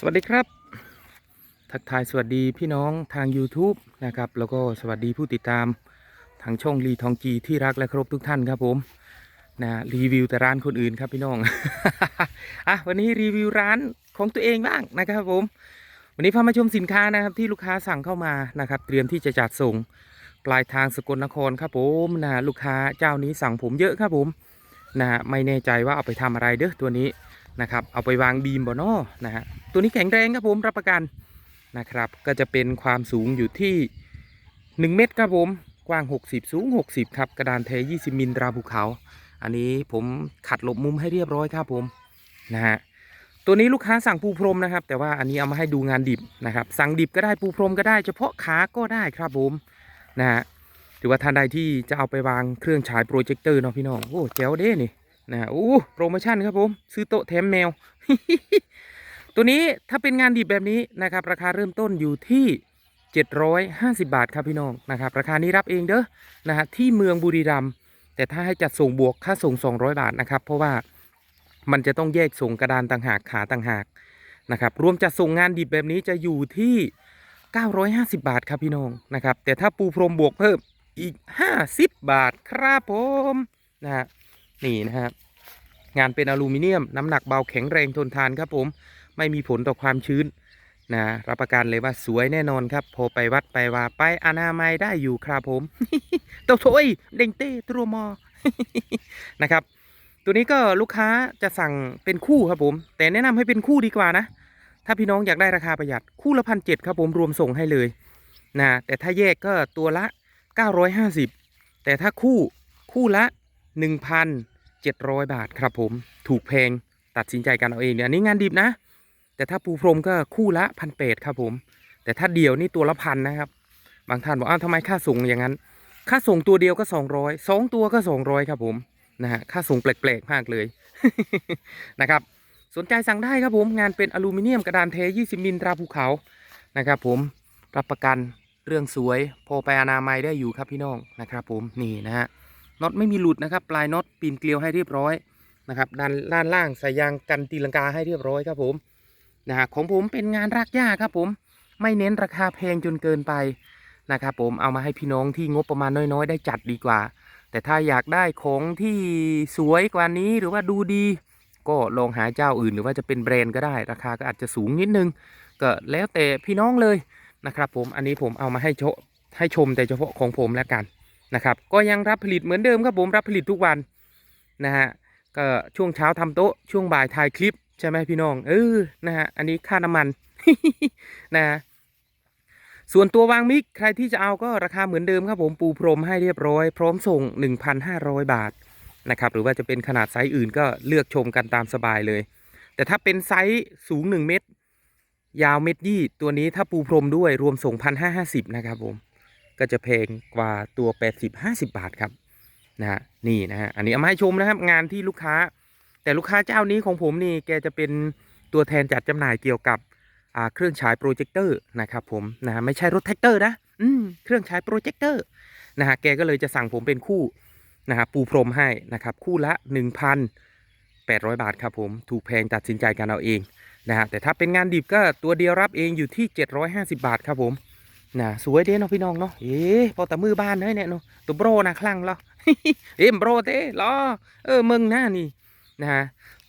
สวัสดีครับ ทักทายสวัสดีพี่น้องทาง YouTube นะครับ แล้วก็สวัสดีผู้ติดตามทางช่องรีทองจีที่รักและเคารพทุกท่านครับผมนะรีวิวแต่ร้านคนอื่นครับพี่น้อง อะวันนี้รีวิวร้านของตัวเองบ้างนะครับผม วันนี้พามาชมสินค้านะครับที่ลูกค้าสั่งเข้ามานะครับ เตรียมที่จะจัดส่งปลายทางสกลนครครับผมนะลูกค้าเจ้านี้สั่งผมเยอะครับผมนะไม่แน่ใจว่าเอาไปทำอะไรเด้อตัวนี้ นะครับ เอาไปวางบีมบอนอนะฮะตัวนี้แข็งแรงครับผมรับประกันนะครับ ก็จะเป็นความสูงอยู่ที่ 1 เมตรครับผมกว้าง 60 สูง 60 ครับ กระดานเท20 มิลราภูเขา อันนี้ผมขัดหลบมุมให้เรียบร้อยครับผมนะฮะตัวนี้ลูกค้าสั่งปูพรมนะครับ แต่ว่าอันนี้เอามาให้ดูงานดิบนะครับ สั่งดิบก็ได้ปูพรมก็ได้ เฉพาะขาก็ได้ครับผมนะฮะถือว่าท่านใดที่จะเอาไปวางเครื่องฉายโปรเจคเตอร์เนาะพี่น้องโอ้แจ๋วเด้นี่ นะโอ้โปรโมชั่นครับผมซื้อโต๊ะแถมแมว ตัวนี้ถ้าเป็นงานดิบแบบนี้นะครับ ราคาเริ่มต้นอยู่ที่ 750 บาทครับพี่น้องนะครับ ราคานี้รับเองเด้อนะฮะที่เมืองบุรีรัมย์แต่ถ้าให้จัดส่งบวกค่าส่ง 200 บาทนะครับ เพราะว่ามันจะต้องแยกส่งกระดานต่างหากขาต่างหากนะครับ รวมจัดส่งงานดิบแบบนี้จะอยู่ที่ 950 บาทครับพี่น้องนะครับ แต่ถ้าปูพรมบวกเพิ่มอีก 50 บาทครับผมนะฮะ นี่นะครับงานเป็นอลูมิเนียม น้ำหนักเบาแข็งแรงทนทานครับผมไม่มีผลต่อความชื้นนะรับประกันเลยว่าสวยแน่นอนครับ พอไปวัดไปว่าไปอนามัยได้อยู่ครับผมเต้าโถยเด้งเต้ตรัวมอนะครับ ตัวนี้ก็ลูกค้าจะสั่งเป็นคู่ครับผม แต่แนะนำให้เป็นคู่ดีกว่านะ ถ้าพี่น้องอยากได้ราคาประหยัดคู่ละพันเจ็ดครับผมรวมส่งให้เลยนะแต่ถ้าแยกก็ตัวละ 950 แต่ถ้าคู่คู่ละ 1,700 บาทครับผมถูกแพงตัดสินใจกันเอาเองเนี่ยอันนี้งานดิบนะ แต่ถ้าปูพรมก็คู่ละพันเปดครับผม แต่ถ้าเดียวนี่ตัวละพันนะครับ บางท่านบอกอ้าวทำไมค่าส่งอย่างนั้น ค่าส่งตัวเดียวก็ 200สองตัวก็ 200 ครับผมนะฮะค่าส่งแปลกๆมากเลยนะครับสนใจสั่งได้ครับผมงานเป็นอลูมิเนียมกระดานเท20 มิลตราภูเขานะครับผมรับประกันเรื่องสวยพอไปอนามัยได้อยู่ครับพี่น้องนะครับผมนี่นะฮะ น็อตไม่มีหลุดนะครับ ปลายน็อตปีนเกลียวให้เรียบร้อยนะครับด้านด้านล่างใส่ยางกันตีลังกาให้เรียบร้อยครับผมนะฮะของผมเป็นงานรากหญ้าครับผมไม่เน้นราคาแพงจนเกินไปนะครับผมเอามาให้พี่น้องที่งบประมาณน้อยๆ ได้จัดดีกว่า แต่ถ้าอยากได้ของที่สวยกว่านี้หรือว่าดูดี ก็ลองหาเจ้าอื่นหรือว่าจะเป็นแบรนด์ก็ได้ ราคาก็อาจจะสูงนิดนึง ก็แล้วแต่พี่น้องเลยนะครับผมอันนี้ผมเอามาให้โชให้ชมแต่เฉพาะของผมแล้วกัน นะครับก็ยังรับผลิตเหมือนเดิมครับผมรับผลิตทุกวันนะฮะก็ช่วงเช้าทำโต๊ะช่วงบ่ายถ่ายคลิปใช่ไหมพี่น้องเออนะฮะอันนี้ค่าน้ำมันนะฮะส่วนตัววางมิกใครที่จะเอาก็ราคาเหมือนเดิมครับผมปูพรมให้เรียบร้อย พร้อมส่ง 1,500 บาทนะครับหรือว่าจะเป็นขนาดไซส์อื่นก็เลือกชมกันตามสบายเลย แต่ถ้าเป็นไซส์สูง 1 เมตร ยาวเมตรยี่ตัวนี้ถ้าปูพรมด้วยรวมส่ง1,550นะครับผม ก็จะแพงกว่าตัว 80 50 บาทครับนะฮะนี่นะฮะอันนี้เอามาให้ชมนะครับงานที่ลูกค้า แต่ลูกค้าเจ้านี้ของผมนี่แกจะเป็นตัวแทนจัดจำหน่ายเกี่ยวกับเครื่องฉายโปรเจคเตอร์นะครับผมนะฮะไม่ใช่รถแท็กเตอร์นะอืมเครื่องฉายโปรเจคเตอร์นะฮะแกก็เลยจะสั่งผมเป็นคู่นะฮะปูพรมให้นะครับคู่ละ 1,800 บาทครับผมถูกแพงตัดสินใจกันเอาเองนะฮะแต่ถ้าเป็นงานดิบก็ตัวเดียวรับเองอยู่ที่ 750 บาทครับผม น่ะสวยเด้เนาะพี่น้องเนาะเอ๊ะพอแต่มือบ้านเฮ้ยเนี่ยเนาะตัวโบรนะคลั่งเราเอ็มโบรเต้รอเออมึงนะนี่นะฮะ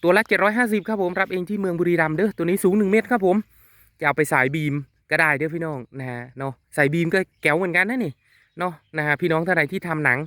ตัวละ 750 ครับผม รับเองที่เมืองบุรีรัมย์เด้อตัวนี้สูง 1 เมตรครับผม จะเอาไปสายบีมก็ได้เด้อพี่น้องนะฮะเนาะสายบีมก็แก้วเหมือนกันนะนี่เนาะนะฮะพี่น้องท่านใดที่ทำหนัง